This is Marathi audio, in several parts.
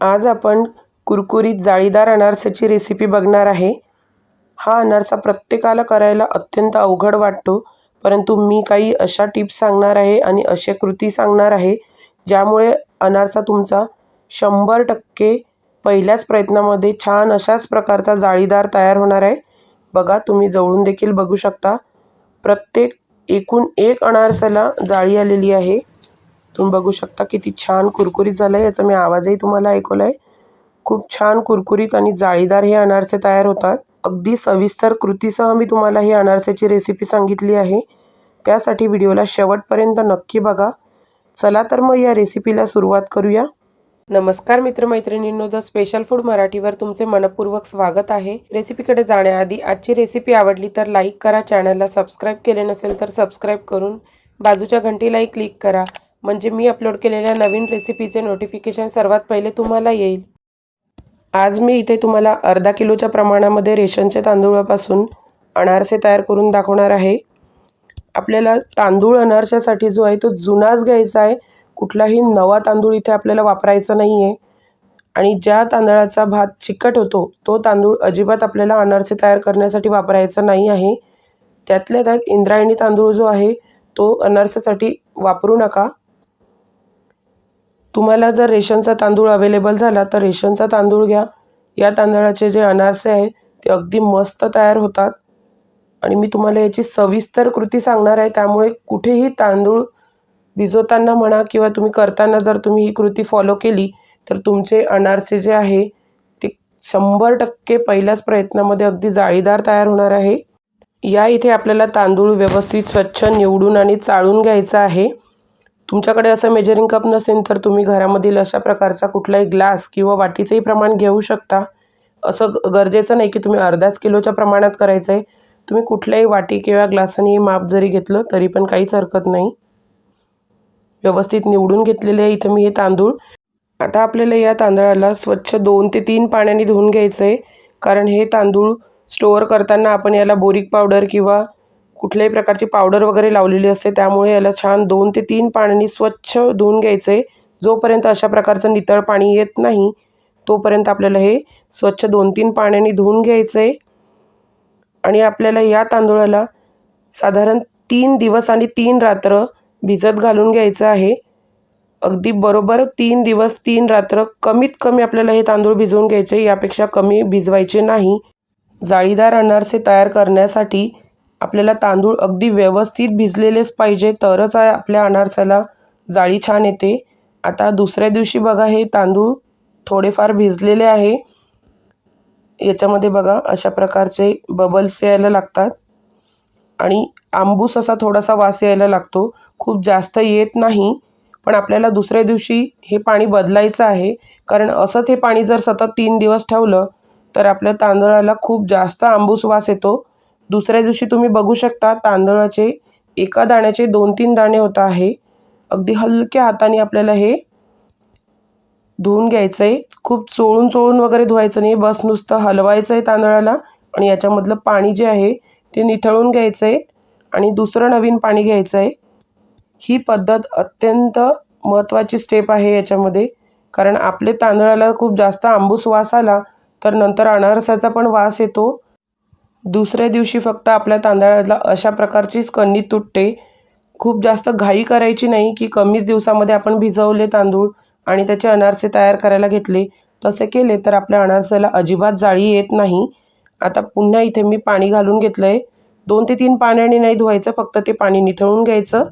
आज आपण कुरकुरीत जाळीदार अनारसाची रेसिपी बघणार आहे. हा अनारसा प्रत्येकाला करायला अत्यंत अवघड वाटतो परंतु मी काही अशा टिप्स सांगणार आहे आणि अशा कृती सांगणार आहे ज्यामुळे अनारसा तुमचा शंभर टक्के पहिल्याच प्रयत्नामध्ये छान अशाच प्रकारचा जाळीदार तयार होणार आहे. बघा तुम्ही जवळून देखील बघू शकता. प्रत्येक एकूण एक अनारसाला जाळी आलेली आहे. तुम्ही बघू शकता किती छान कुरकुरीत झालं आहे याचा मी आवाजही तुम्हाला ऐकवला आहे खूप छान कुरकुरीत आणि जाळीदार हे अनारसे तयार होतात. अगदी सविस्तर कृतीसह मी तुम्हाला ही अनारसेची रेसिपी सांगितली आहे. त्यासाठी व्हिडिओला शेवटपर्यंत नक्की बघा. चला तर मग या रेसिपीला सुरुवात करूया. नमस्कार मित्रमैत्रिणींनो द स्पेशल फूड मराठीवर तुमचे मनपूर्वक स्वागत आहे. रेसिपीकडे जाण्याआधी आजची रेसिपी आवडली तर लाईक करा. चॅनलला सबस्क्राईब केले नसेल तर सबस्क्राईब करून बाजूच्या घंटीलाही क्लिक करा. म्हणजे मी अपलोड केलेल्या नवीन रेसिपीचे नोटिफिकेशन सर्वात पहिले तुम्हाला येईल. आज मी इथे तुम्हाला अर्धा किलोच्या प्रमाणामध्ये रेशनच्या तांदूळापासून अनारसे तयार करून दाखवणार आहे. आपल्याला तांदूळ अनारशासाठी जो आहे तो जुनाच घ्यायचा आहे. कुठलाही नवा तांदूळ इथे आपल्याला वापरायचा नाही आहे आणि ज्या तांदळाचा भात चिकट होतो तो तांदूळ अजिबात आपल्याला अनारसे तयार करण्यासाठी वापरायचा नाही आहे. त्यातल्या त्यात इंद्रायणी तांदूळ जो आहे तो अनारसासाठी वापरू नका. तुम्हाला जर रेशनचा तांदूळ अवेलेबल झाला तर रेशनचा तांदूळ घ्या. या तांदळाचे जे अनारसे आहे ते अगदी मस्त तयार होतात. आणि मी तुम्हाला याची सविस्तर कृती सांगणार आहे. त्यामुळे कुठेही तांदूळ भिजवताना म्हणा किंवा तुम्ही करताना जर तुम्ही ही कृती फॉलो केली तर तुमचे अनारसे जे आहे ते शंभर टक्के पहिल्याच प्रयत्नामध्ये अगदी जाळीदार तयार होणार आहे. या इथे आपल्याला तांदूळ व्यवस्थित स्वच्छ निवडून आणि चाळून घ्यायचा आहे. तुमच्याकडे असं मेजरिंग कप नसेल तर तुम्ही घरामधील अशा प्रकारचा कुठलाही ग्लास किंवा वाटीचंही प्रमाण घेऊ शकता. असं गरजेचं नाही की तुम्ही अर्धाच किलोच्या प्रमाणात करायचं आहे तुम्ही कुठल्याही वाटी किंवा ग्लासाने माप जरी घेतलं तरी पण काहीच हरकत नाही. व्यवस्थित निवडून घेतलेले आहे इथं मी हे तांदूळ. आता आपल्याला या तांदळाला स्वच्छ दोन ते तीन पाण्याने धुवून घ्यायचं आहे कारण हे तांदूळ स्टोअर करताना आपण याला बोरिक पावडर किंवा कुठल्याही प्रकारची पावडर वगैरे लावलेली असते. त्यामुळे याला छान दोन ते तीन पाण्याने स्वच्छ धुवून घ्यायचं आहे जोपर्यंत अशा प्रकारचं नितळ पाणी येत नाही तोपर्यंत आपल्याला हे स्वच्छ दोन तीन पाण्याने धुवून घ्यायचं आहे आणि आपल्याला या तांदूळाला साधारण तीन दिवस आणि तीन रात्र भिजत घालून घ्यायचं आहे. अगदी बरोबर तीन दिवस तीन रात्र कमीत कमी आपल्याला हे तांदूळ भिजवून घ्यायचे यापेक्षा कमी भिजवायचे नाही. जाळीदार अनारसे तयार करण्यासाठी आपल्याला तांदूळ अगदी व्यवस्थित भिजलेलेच पाहिजे तरच आपल्या अनारसाला जाळी छान येते. आता दुसऱ्या दिवशी बघा हे तांदूळ थोडेफार भिजलेले आहे. याच्यामध्ये बघा अशा प्रकारचे बबल्स यायला लागतात. आणि आंबूस असा थोडासा वास यायला लागतो. खूप जास्त येत नाही पण आपल्याला दुसऱ्या दिवशी हे पाणी बदलायचं आहे. कारण असंच हे पाणी जर सतत तीन दिवस ठेवलं तर आपल्या तांदळाला खूप जास्त आंबूस वास येतो. दुसऱ्या दिवशी तुम्ही बघू शकता तांदळाचे एका दाण्याचे दोन तीन दाणे होत आहे. अगदी हलक्या हाताने आपल्याला हे धुवून घ्यायचं आहे खूप चोळून चोळून वगैरे धुवायचं नाही. बस नुसतं हलवायचं आहे तांदळाला आणि याच्यामधलं पाणी जे आहे ते निथळून घ्यायचं आहे आणि दुसरं नवीन पाणी घ्यायचं आहे ही पद्धत अत्यंत महत्त्वाची स्टेप आहे याच्यामध्ये. कारण आपले तांदळाला खूप जास्त आंबूस वास आला तर नंतर अनारसाचा पण वास येतो. दुसऱ्या दिवशी फक्त आपल्या तांदळाला अशा प्रकारचीच कणी तुटते. खूप जास्त घाई करायची नाही की कमीच दिवसामध्ये आपण भिजवले तांदूळ आणि त्याचे अनारसे तयार करायला घेतले. तसे केले तर आपल्या अनारसाला अजिबात जाळी येत नाही. आता पुन्हा इथे मी पाणी घालून घेतलं आहे दोन ते तीन पाण्याने नाही धुवायचं फक्त ते पाणी निथळून घ्यायचं.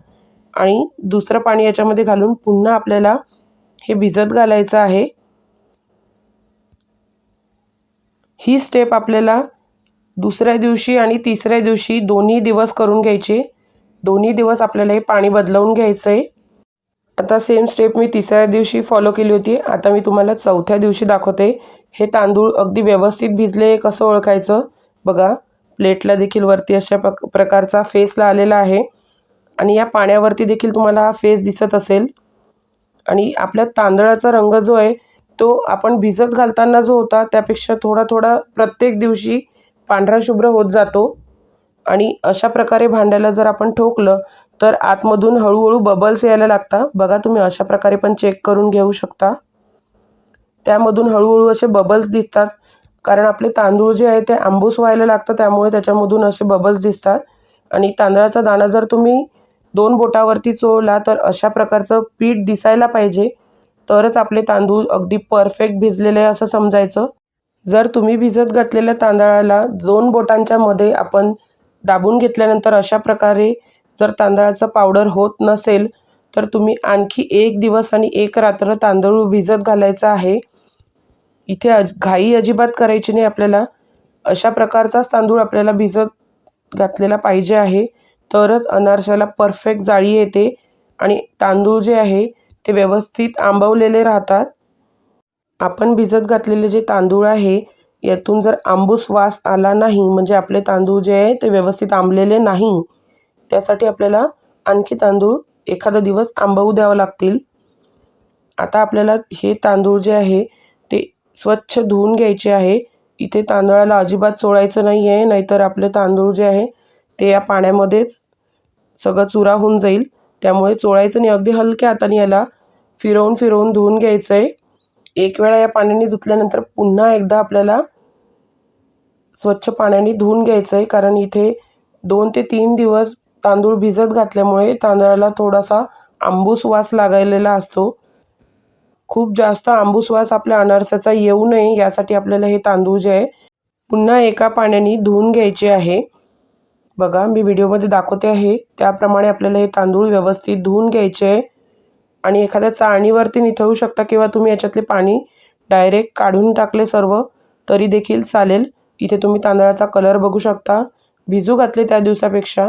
आणि दुसरं पाणी याच्यामध्ये घालून पुन्हा आपल्याला हे भिजत घालायचं आहे. ही स्टेप आपल्याला दुसऱ्या दिवशी आणि तिसऱ्या दिवशी दोन्ही दिवस करून घ्यायचे. दोन्ही दिवस आपल्याला हे पाणी बदलवून घ्यायचं आहे आता सेम स्टेप मी तिसऱ्या दिवशी फॉलो केली होती. आता मी तुम्हाला चौथ्या दिवशी दाखवते. हे तांदूळ अगदी व्यवस्थित भिजले कसं ओळखायचं? बघा प्लेटला देखील वरती अशा प्रक प्रकारचा फेसला आलेला आहे. आणि या पाण्यावरती देखील तुम्हाला हा फेस दिसत असेल. आणि आपल्या तांदळाचा रंग जो आहे तो आपण भिजत घालताना जो होता त्यापेक्षा थोडा थोडा प्रत्येक दिवशी पांढरा शुभ्र होत जातो. आणि अशा प्रकारे भांड्याला जर आपण ठोकलं तर आतमधून हळूहळू बबल्स यायला लागतात. बघा तुम्ही अशा प्रकारे पण चेक करून घेऊ शकता. त्यामधून हळूहळू असे बबल्स दिसतात. कारण आपले तांदूळ जे आहे ते आंबूस व्हायला लागतं. त्यामुळे त्याच्यामधून असे बबल्स दिसतात. आणि तांदळाचा दाणा जर तुम्ही दोन बोटावरती चोळला तर अशा प्रकारचं पीठ दिसायला पाहिजे. तरच आपले तांदूळ अगदी परफेक्ट भिजलेले आहे असं समजायचं. जर तुम्ही भिजत घातलेल्या तांदळाला दोन बोटांच्या मध्ये आपण दाबून घेतल्यानंतर अशा प्रकारे जर तांदळाचं पावडर होत नसेल तर तुम्ही आणखी एक दिवस आणि एक रात्र तांदूळ भिजत घालायचा आहे. इथे अज घाई अजिबात करायची नाही आपल्याला. अशा प्रकारचाच तांदूळ आपल्याला भिजत घातलेला पाहिजे आहे. तरच अनारशाला परफेक्ट जाळी येते आणि तांदूळ जे आहे ते व्यवस्थित आंबवलेले राहतात. आपण भिजत घातलेले जे तांदूळ आहे यातून जर आंबूस वास आला नाही म्हणजे आपले तांदूळ जे आहे ते व्यवस्थित आंबलेले नाही त्यासाठी आपल्याला आणखी तांदूळ एखादा दिवस आंबवू द्यावं लागतील. आता आपल्याला हे तांदूळ जे आहे ते स्वच्छ धुवून घ्यायचे आहे. इथे तांदळाला अजिबात चोळायचं नाही आहे नाहीतर आपले तांदूळ जे आहे ते या पाण्यामध्येच सगळं चुरा होऊन जाईल. त्यामुळे चोळायचं नाही. अगदी हलक्या हाताने याला फिरवून फिरवून धुवून घ्यायचं आहे एक वेळा या पाण्याने धुतल्यानंतर पुन्हा एकदा आपल्याला स्वच्छ पाण्याने धुवून घ्यायचं आहे कारण इथे दोन ते तीन दिवस तांदूळ भिजत घातल्यामुळे तांदळाला थोडासा आंबूस वास लागायलेला असतो. खूप जास्त आंबूस वास आपल्या अनारसाचा येऊ नये यासाठी आपल्याला हे तांदूळ जे आहे पुन्हा एका पाण्याने धुवून घ्यायचे आहे. बघा मी व्हिडिओमध्ये दाखवते आहे त्याप्रमाणे आपल्याला हे तांदूळ व्यवस्थित धुवून घ्यायचे आहे. आणि एखाद्या चाळणीवरती निथळू शकता किंवा तुम्ही याच्यातले पाणी डायरेक्ट काढून टाकले सर्व तरी देखील चालेल. इथे तुम्ही तांदळाचा कलर बघू शकता. भिजू घातले त्या दिवसापेक्षा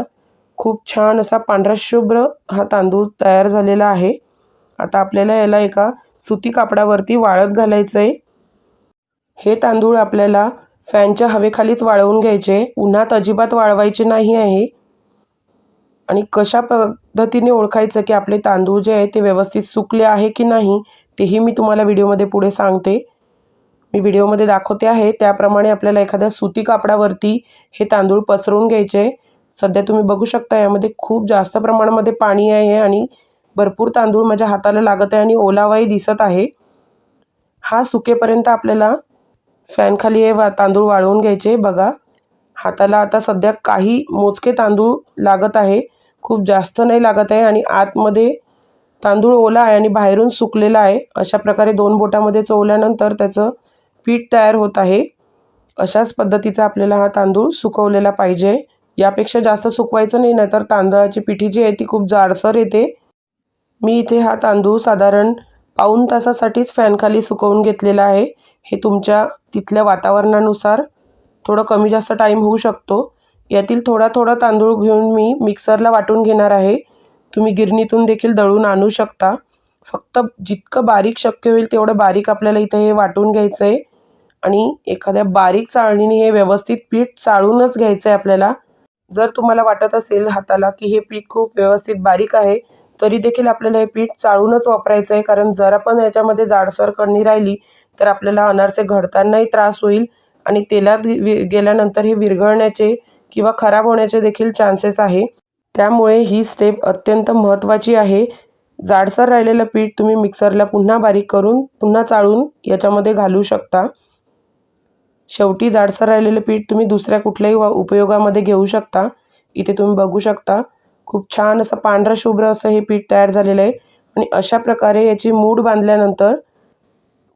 खूप छान असा पांढरा शुभ्र हा तांदूळ तयार झालेला आहे. आता आपल्याला याला एका सुती कापडावरती वाळत घालायचं आहे हे तांदूळ आपल्याला फॅनच्या हवेखालीच वाळवून घ्यायचे. उन्हात अजिबात वाळवायचे नाही आहे. आणि कशा प पद्धतीने ओळखायचं की आपले तांदूळ जे आहे ते व्यवस्थित सुकले आहे की नाही तेही मी तुम्हाला व्हिडिओमध्ये पुढे सांगते. मी व्हिडिओमध्ये दाखवते आहे. त्याप्रमाणे आपल्याला एखाद्या सुती कापडावरती हे तांदूळ पसरवून घ्यायचे. सध्या तुम्ही बघू शकता यामध्ये खूप जास्त प्रमाणामध्ये पाणी आहे आणि भरपूर तांदूळ माझ्या हाताला लागत आहे आणि ओलावाही दिसत आहे. हा सुकेपर्यंत आपल्याला फॅनखाली हे वा तांदूळ वाळवून घ्यायचे. बघा हाताला आता सध्या काही मोजके तांदूळ लागत आहे. खूप जास्त नाही लागत आहे आणि आतमध्ये तांदूळ ओला आहे आणि बाहेरून सुकलेला आहे. अशा प्रकारे दोन बोटामध्ये चोवल्यानंतर त्याचं पीठ तयार होत आहे. अशाच पद्धतीचा आपल्याला हा तांदूळ सुकवलेला पाहिजे. यापेक्षा जास्त सुकवायचं नाही नाहीतर तांदळाची पिठी जी आहे ती खूप जाडसर येते. मी इथे हा तांदूळ साधारण पाऊण तासासाठीच फॅनखाली सुकवून घेतलेला आहे. हे तुमच्या तिथल्या वातावरणानुसार थोडं कमी जास्त टाईम होऊ शकतो. यातील थोडा थोडा तांदूळ घेऊन मी मिक्सरला वाटून घेणार आहे. तुम्ही गिरणीतून देखील दळून आणू शकता. फक्त जितकं बारीक शक्य होईल तेवढं बारीक आपल्याला इथं हे वाटून घ्यायचं आहे आणि एखाद्या बारीक चाळणीने हे व्यवस्थित पीठ चाळूनच घ्यायचं आहे आपल्याला. जर तुम्हाला वाटत असेल हाताला की हे पीठ खूप व्यवस्थित बारीक आहे तरी देखील आपल्याला हे पीठ चाळूनच वापरायचं आहे कारण जर आपण याच्यामध्ये जाडसर कणी राहिली तर आपल्याला अनारसे घडतानाही त्रास होईल. आणि तेलात गेल्यानंतर हे विरघळण्याचे किंवा खराब होण्याचे देखील चान्सेस आहे. त्यामुळे ही स्टेप अत्यंत महत्त्वाची आहे. जाडसर राहिलेलं पीठ तुम्ही मिक्सरला पुन्हा बारीक करून पुन्हा चाळून याच्यामध्ये घालू शकता. शेवटी जाडसर राहिलेलं पीठ तुम्ही दुसऱ्या कुठल्याही उपयोगामध्ये घेऊ शकता. इथे तुम्ही बघू शकता खूप छान असं पांढरं शुभ्र असं हे पीठ तयार झालेलं आहे. आणि अशा प्रकारे याची मूड बांधल्यानंतर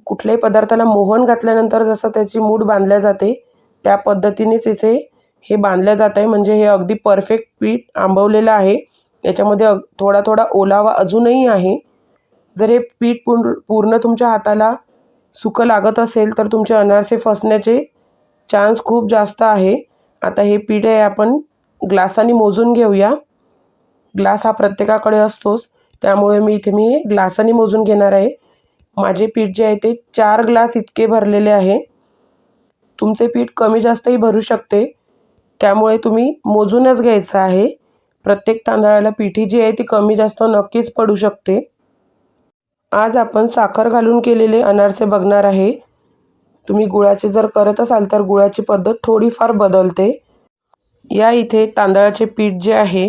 कुठल्याही पदार्थाला मोहन घातल्यानंतर जसं त्याची मूड बांधल्या जाते त्या पद्धतीनेच इथे हे बांधलं जात आहे. म्हणजे हे अगदी परफेक्ट पीठ आंबवलेलं आहे. याच्यामध्ये थोडा थोडा ओलावा अजूनही आहे. जर हे पीठ पूर्ण पूर्ण तुमच्या हाताला सुकं लागत असेल तर तुमचे अनारसे फसण्याचे चान्स खूप जास्त आहे. आता हे पीठ आहे आपण ग्लासाने मोजून घेऊया. ग्लास हा प्रत्येकाकडे असतोच. त्यामुळे मी इथे मी ग्लासाने मोजून घेणार आहे. माझे पीठ जे आहे ते चार ग्लास इतके भरलेले आहे. तुमचे पीठ कमी जास्तही भरू शकते. त्यामुळे तुम्ही मोजूनच घ्यायचं आहे. प्रत्येक तांदळाला पिठी जी आहे ती कमी जास्त नक्कीच पडू शकते. आज आपण साखर घालून केलेले अनारसे बघणार आहे. तुम्ही गुळाचे जर करत असाल तर गुळाची पद्धत थोडीफार बदलते. या इथे तांदळाचे पीठ जे आहे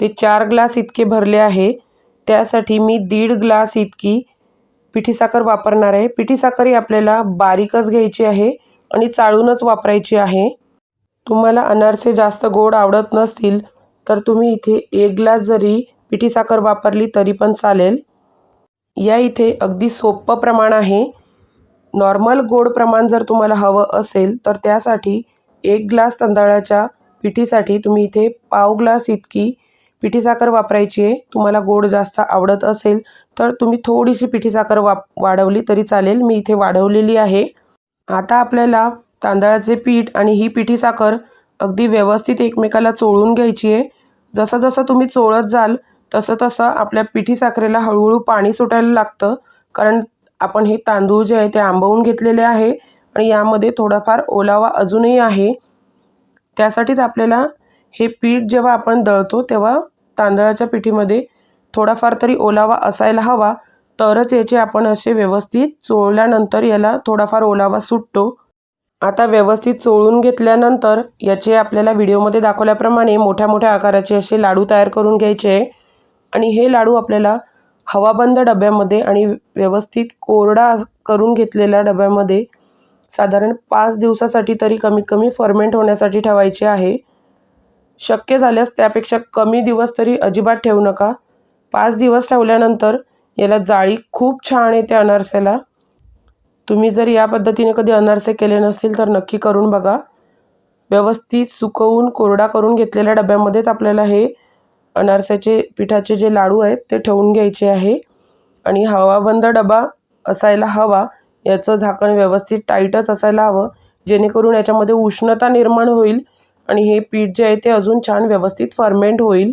ते चार ग्लास इतके भरले आहे. त्यासाठी मी दीड ग्लास इतकी पिठी साखर वापरणार आहे. पिठी साखर ही आपल्याला बारीकच घ्यायची आहे आणि चाळूनच वापरायची आहे. तुम्हाला अनारसे जास्त गोड आवडत नसतील तर तुम्ही इथे एक ग्लास जरी पिठी साखर वापरली तरी पण चालेल. या इथे अगदी सोपं प्रमाण आहे. नॉर्मल गोड प्रमाण जर तुम्हाला हवं असेल तर त्यासाठी एक ग्लास तांदळाच्या पिठीसाठी तुम्ही इथे पाव ग्लास इतकी पिठी साखर वापरायची आहे. तुम्हाला गोड जास्त आवडत असेल तर तुम्ही थोडीशी पिठी साखर वाप वाढवली तरी चालेल. मी इथे वाढवलेली आहे. आता आपल्याला तांदळाचे पीठ आणि ही पिठी साखर अगदी व्यवस्थित एकमेकाला चोळून घ्यायची आहे. जसं जसं तुम्ही चोळत जाल तसं तसं आपल्या पिठी साखरेला हळूहळू पाणी सुटायला लागतं कारण आपण हे तांदूळ जे आहे ते आंबवून घेतलेले आहे आणि यामध्ये थोडाफार ओलावा अजूनही आहे. त्यासाठीच आपल्याला हे पीठ जेव्हा आपण दळतो तेव्हा तांदळाच्या पिठीमध्ये थोडाफार तरी ओलावा असायला हवा तरच याचे आपण असे व्यवस्थित चोळल्यानंतर याला थोडाफार ओलावा सुटतो. आता व्यवस्थित चोळून घेतल्यानंतर याचे आपल्याला व्हिडिओमध्ये दाखवल्याप्रमाणे मोठ्या मोठ्या आकाराचे असे लाडू तयार करून घ्यायचे. आणि हे लाडू आपल्याला हवाबंद डब्यामध्ये आणि व्यवस्थित कोरडा करून घेतलेल्या डब्यामध्ये साधारण पाच दिवसासाठी तरी कमीत कमी फर्मेंट होण्यासाठी ठेवायचे आहे. शक्य झाल्यास त्यापेक्षा कमी दिवस तरी अजिबात ठेवू नका. पाच दिवस ठेवल्यानंतर याला जाळी खूप छान येते अनारसेला. तुम्ही जर या पद्धतीने कधी अनारसे केले नसतील तर नक्की करून बघा. व्यवस्थित सुकवून कोरडा करून घेतलेल्या डब्यामध्येच आपल्याला हे अनारसाचे पिठाचे जे लाडू आहेत ते ठेवून घ्यायचे आहे. आणि हवाबंद डबा असायला हवा. याचं झाकण व्यवस्थित टाईटच असायला हवं. जेणेकरून याच्यामध्ये उष्णता निर्माण होईल आणि हे पीठ जे आहे ते अजून छान व्यवस्थित फर्मेंट होईल.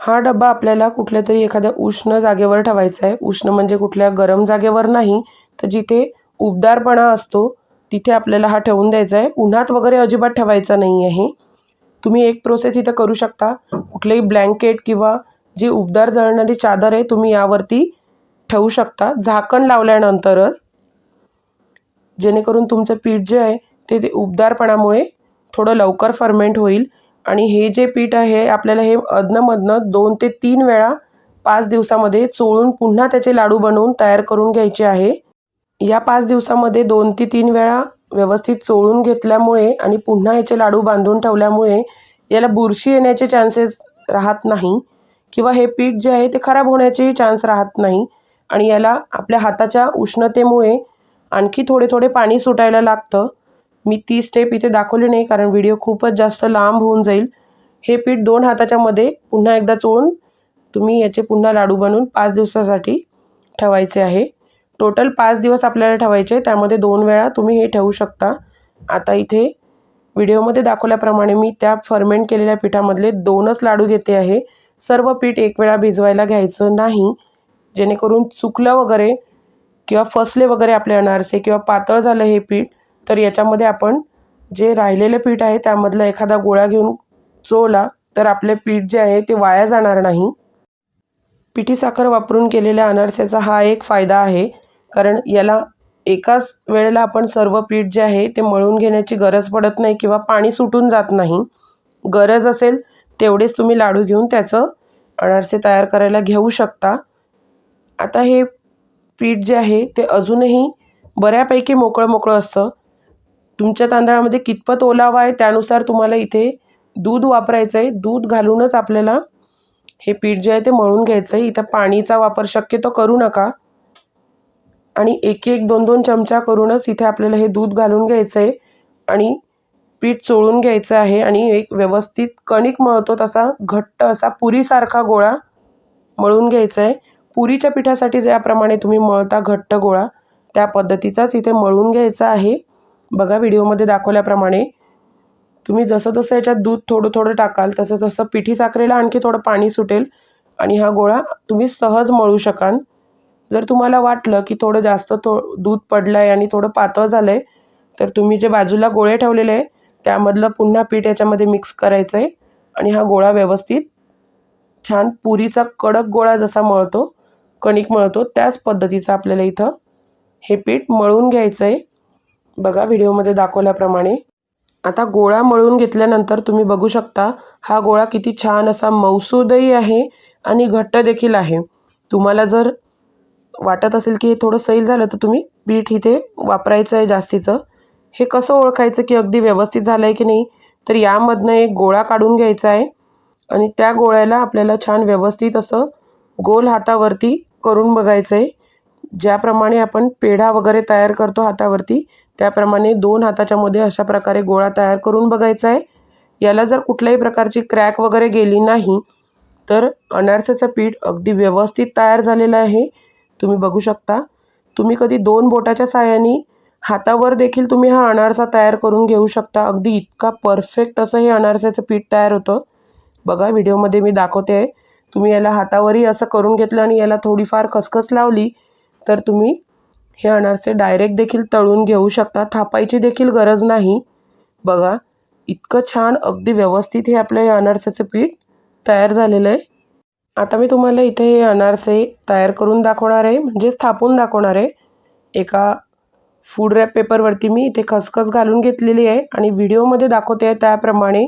हा डबा आपल्याला कुठल्या तरी एखाद्या उष्ण जागेवर ठेवायचा आहे. उष्ण म्हणजे कुठल्या गरम जागेवर नाही. तर जिथे उबदारपणा असतो तिथे आपल्याला हा ठेवून द्यायचा आहे उन्हात वगैरे अजिबात ठेवायचा नाही आहे तुम्ही एक प्रोसेस इथं करू शकता. कुठलेही ब्लँकेट किंवा जी उबदार जळणारी चादर आहे तुम्ही यावरती ठेवू शकता. झाकण लावल्यानंतरच जेणेकरून तुमचं पीठ जे आहे ते ते उबदारपणामुळे थोडं लवकर फर्मेंट होईल. आणि हे जे पीठ आहे आपल्याला हे अधनमधनं दोन ते तीन वेळा पाच दिवसामध्ये चोळून पुन्हा त्याचे लाडू बनवून तयार करून घ्यायचे आहे. या पाच दिवसामध्ये दोन ते तीन वेळा व्यवस्थित चोळून घेतल्यामुळे आणि पुन्हा याचे लाडू बांधून ठेवल्यामुळे याला बुरशी येण्याचे चान्सेस राहत नाही किंवा हे पीठ जे आहे ते खराब होण्याचेही चान्स राहत नाही. आणि याला आपल्या हाताच्या उष्णतेमुळे आणखी थोडे थोडे पाणी सुटायला लागतं. मी ती स्टेप इथे दाखवली नाही कारण व्हिडिओ खूपच जास्त लांब होऊन जाईल. हे पीठ दोन हाताच्या मध्ये पुन्हा एकदा चोळून तुम्ही याचे पुन्हा लाडू बनवून पाच दिवसासाठी ठेवायचे आहे. टोटल पाच दिवस आपल्याला ठेवायचे त्यामध्ये दोन वेळा तुम्ही हे ठेवू शकता. आता इथे व्हिडिओमध्ये दाखवल्याप्रमाणे मी त्या फर्मेंट केलेल्या पिठामधले दोनच लाडू घेते आहे. सर्व पीठ एक वेळा भिजवायला घ्यायचं नाही. जेणेकरून चुकलं वगैरे किंवा फसले वगैरे आपले अनारसे किंवा पातळ झालं हे पीठ तर याच्यामध्ये आपण जे राहिलेलं पीठ आहे त्यामधला एखादा गोळा घेऊन चोला तर आपले पीठ जे आहे ते वाया जाणार नाही. पिठी साखर वापरून केलेल्या अनारसेचा हा एक फायदा आहे. कारण याला एकाच वेळेला आपण सर्व पीठ जे आहे ते मळून घेण्याची गरज पडत नाही किंवा पाणी सुटून जात नाही. गरज असेल तेवढेच तुम्ही लाडू घेऊन त्याचं अनारसे तयार करायला घेऊ शकता. आता हे पीठ जे आहे ते अजूनही बऱ्यापैकी मोकळं मोकळं असतं. तुमच्या तांदळामध्ये कितपत ओलावा आहे त्यानुसार तुम्हाला इथे दूध वापरायचं आहे. दूध घालूनच आपल्याला हे पीठ जे आहे ते मळून घ्यायचं आहे. इथं पाणीचा वापर शक्यतो करू नका. आणि एक एक दोन दोन चमचा करूनच इथे आपल्याला हे दूध घालून घ्यायचं आहे आणि पीठ चोळून घ्यायचं आहे आणि एक व्यवस्थित कणिक मळतो तसा घट्ट असा पुरीसारखा गोळा मळून घ्यायचा आहे पुरीच्या पिठासाठी ज्याप्रमाणे तुम्ही मळता घट्ट गोळा त्या पद्धतीचाच इथे मळून घ्यायचा आहे. बघा व्हिडिओमध्ये दाखवल्याप्रमाणे तुम्ही जसं जसं याच्यात दूध थोडं थोडं टाकाल तसं तसं पिठी साखरेला आणखी थोडं पाणी सुटेल आणि हा गोळा तुम्ही सहज मळू शकाल. जर तुम्हाला वाटलं की थोडं जास्त थो दूध पडलं आहे आणि थोडं पातळ झालं आहे तर तुम्ही जे बाजूला गोळे ठेवलेले आहे त्यामधलं पुन्हा पीठ याच्यामध्ये मिक्स करायचं आहे आणि हा गोळा व्यवस्थित छान पुरीचा कडक गोळा जसा मळतो कणिक मळतो त्याच पद्धतीचं आपल्याला इथं हे पीठ मळून घ्यायचं आहे बघा व्हिडिओमध्ये दाखवल्याप्रमाणे. आता गोळा मळून घेतल्यानंतर तुम्ही बघू शकता हा गोळा किती छान असा मौसूदही आहे आणि घट्ट देखील आहे. तुम्हाला जर वाटत असेल की हे थोडं सैल झालं तर तुम्ही बीठ इथे वापरायचं आहे जास्तीचं. हे कसं ओळखायचं की अगदी व्यवस्थित झालं आहे की नाही? तर यामधनं एक गोळा काढून घ्यायचा आहे. आणि त्या गोळ्याला आपल्याला छान व्यवस्थित असं गोल हातावरती करून बघायचं आहे ज्याप्रमाणे आपण पेढा वगैरे तयार करतो हातावरती त्याप्रमाणे दोन हाताच्यामध्ये अशा प्रकारे गोळा तयार करून बघायचा आहे. याला जर कुठल्याही प्रकारची क्रॅक वगैरे गेली नाही तर अनारसाचं पीठ अगदी व्यवस्थित तयार झालेलं आहे. तुम्ही बघू शकता. तुम्ही कधी दोन बोटाच्या साह्याने हातावर देखील तुम्ही हा अनारसा तयार करून घेऊ शकता. अगदी इतका परफेक्ट असं हे अनारसाचं पीठ तयार होतं. बघा व्हिडिओमध्ये मी दाखवते. आहे तुम्ही याला हातावरही असं करून घेतलं आणि याला थोडीफार खसखस लावली तर तुम्ही हे अनारसे डायरेक्ट देखील तळून घेऊ शकता. थापायची देखील गरज नाही. बघा इतकं छान अगदी व्यवस्थित हे आपलं हे अनारसाचं पीठ तयार झालेलं आहे. आता मी तुम्हाला इथे हे अनारसे तयार करून दाखवणार आहे म्हणजेच थापून दाखवणार आहे. एका फूड रॅप पेपरवरती मी इथे खसखस घालून घेतलेली आहे आणि व्हिडिओमध्ये दाखवते आहे त्याप्रमाणे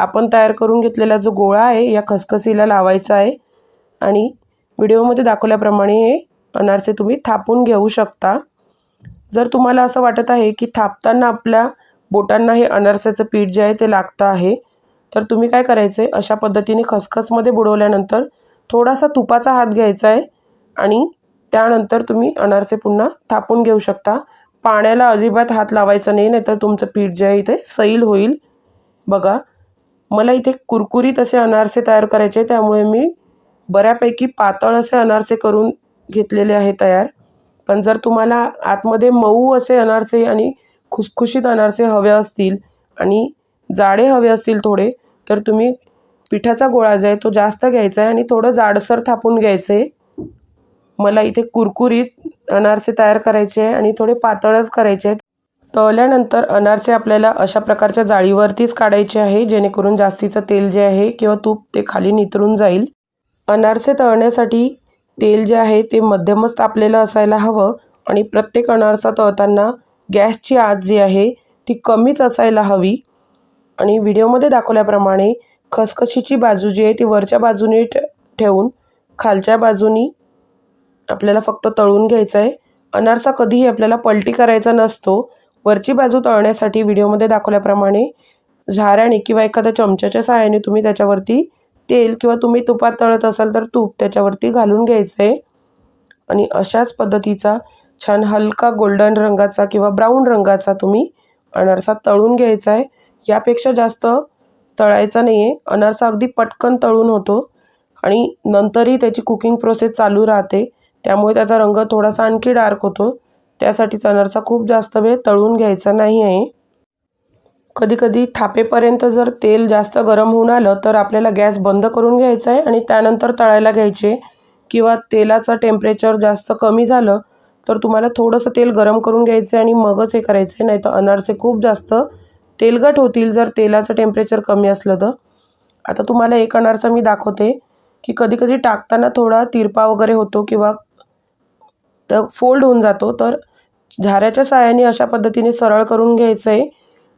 आपण तयार करून घेतलेला जो गोळा आहे या खसखसीला लावायचा आहे. आणि व्हिडिओमध्ये दाखवल्याप्रमाणे हे अनारसे तुम्ही थापून घेऊ शकता. जर तुम्हाला असं वाटत आहे की थापताना आपल्या बोटांना हे अनारसाचं पीठ जे आहे ते लागतं आहे तर तुम्ही काय करायचं आहे अशा पद्धतीने खसखसमध्ये बुडवल्यानंतर थोडासा तुपाचा हात घ्यायचा आहे आणि त्यानंतर तुम्ही अनारसे पुन्हा थापून घेऊ शकता. पाण्याला अजिबात हात लावायचा नाही नाहीतर तुमचं पीठ जे आहे इथे सैल होईल. बघा मला इथे कुरकुरीत असे अनारसे तयार करायचे त्यामुळे मी बऱ्यापैकी पातळ असे अनारसे करून घेतलेले आहे तयार. पण जर तुम्हाला आतमध्ये मऊ असे अनारसे आणि खुसखुशीत अनारसे हवे असतील आणि जाडे हवे असतील थोडे तर तुम्ही पिठाचा गोळा जो आहे तो जास्त घ्यायचा आहे आणि थोडं जाडसर थापून घ्यायचं आहे. मला इथे कुरकुरीत अनारसे तयार करायचे आहे आणि थोडे पातळच करायचे आहेत. तळल्यानंतर अनारसे आपल्याला अशा प्रकारच्या जाळीवरतीच काढायचे आहे जेणेकरून जास्तीचं तेल जे आहे किंवा तूप ते खाली नितरून जाईल. अनारसे तळण्यासाठी तेल जे आहे ते मध्यमच तापलेलं असायला हवं आणि प्रत्येक अनारसा तळताना गॅसची आत जी आहे ती कमीच असायला हवी. आणि व्हिडिओमध्ये दाखवल्याप्रमाणे खसखशीची बाजू जी आहे ती वरच्या बाजूने ठेवून खालच्या बाजूनी आपल्याला फक्त तळून घ्यायचं आहे. अनारसा कधीही आपल्याला पलटी करायचा नसतो. वरची बाजू तळण्यासाठी व्हिडिओमध्ये दाखवल्याप्रमाणे झाऱ्याने किंवा एखाद्या चमच्याच्या सहाय्याने तुम्ही त्याच्यावरती तेल किंवा तुम्ही तुपात तळत असाल तर तूप त्याच्यावरती घालून घ्यायचं आहे. आणि अशाच पद्धतीचा छान हलका गोल्डन रंगाचा किंवा ब्राऊन रंगाचा तुम्ही अनारसा तळून घ्यायचा आहे. यापेक्षा जास्त तळायचा नाही आहे अनारसा अगदी पटकन तळून होतो आणि नंतरही त्याची कुकिंग प्रोसेस चालू राहते. त्यामुळे त्याचा रंग थोडासा आणखी डार्क होतो. त्यासाठीच अनारसा खूप जास्त वेळ तळून घ्यायचा नाही आहे. कधीकधी थापेपर्यंत जर तेल जास्त गरम होऊन आलं तर आपल्याला गॅस बंद करून घ्यायचा आहे आणि त्यानंतर तळायला घ्यायचे. किंवा तेलाचं टेम्परेचर जास्त कमी झालं तर तुम्हाला थोडंसं तेल गरम करून घ्यायचं आहे आणि मगच हे करायचं आहे. नाही तर अनारसे खूप जास्त तेलगट होतील जर तेलाचं टेम्परेचर कमी असलं तर. आता तुम्हाला एक अनारसा मी दाखवते की कधीकधी टाकताना थोडा तिरपा वगैरे होतो किंवा तर फोल्ड होऊन जातो तर झाऱ्याच्या साहाय्याने अशा पद्धतीने सरळ करून घ्यायचं आहे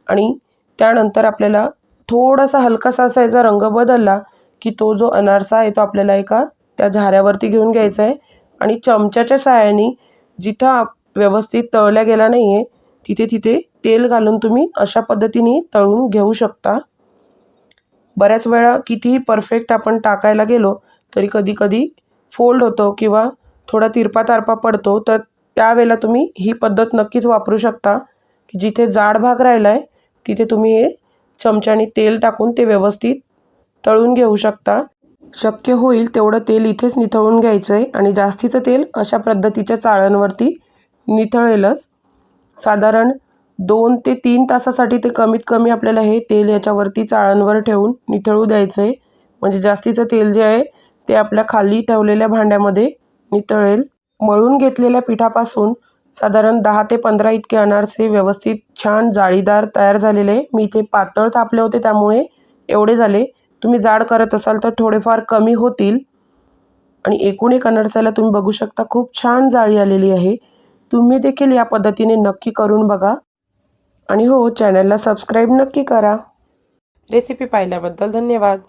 आणि त्यानंतर आपल्याला थोडासा हलकासा असा याचा रंग बदलला की तो जो अनारसा आहे तो आपल्याला एका त्या झाऱ्यावरती घेऊन घ्यायचा आहे आणि चमच्याच्या साहाय्याने जिथं व्यवस्थित तळल्या गेला नाही आहे तिथे तिथे तेल घालून तुम्ही अशा पद्धतीने तळून घेऊ शकता. बऱ्याच वेळा कितीही परफेक्ट आपण टाकायला गेलो तरी कधी कधी फोल्ड होतो किंवा थोडा तिरपा तारपा पडतो तर त्यावेळेला तुम्ही ही पद्धत नक्कीच वापरू शकता. जिथे जाड भाग राहिला आहे तिथे तुम्ही हे चमच्याने तेल टाकून ते व्यवस्थित तळून घेऊ शकता. शक्य होईल तेवढं तेल इथेच निथळून घ्यायचं आहे आणि जास्तीचं तेल अशा पद्धतीच्या चाळणवरती निथळेलच. साधारण दोन ते तीन तासासाठी ते कमीत कमी आपल्याला हे तेल याच्यावरती चाळणवर ठेवून निथळू द्यायचं आहे म्हणजे जास्तीचं तेल जे आहे ते आपल्या खाली ठेवलेल्या भांड्यामध्ये नितळेल. मळून घेतलेल्या पिठापासून साधारण दहा ते पंधरा इतके अनारसे व्यवस्थित छान जाळीदार तयार झालेले. मी इथे पातळ थापले होते त्यामुळे एवढे झाले. तुम्ही जाड करत असाल तर थोडेफार कमी होतील. आणि एकूण एक अनारसाला तुम्ही बघू शकता खूप छान जाळी आलेली आहे. तुम्ही देखील या पद्धतीने नक्की करून बघा. आणि हो चॅनलला सबस्क्राईब नक्की करा. रेसिपी पाहिल्याबद्दल धन्यवाद.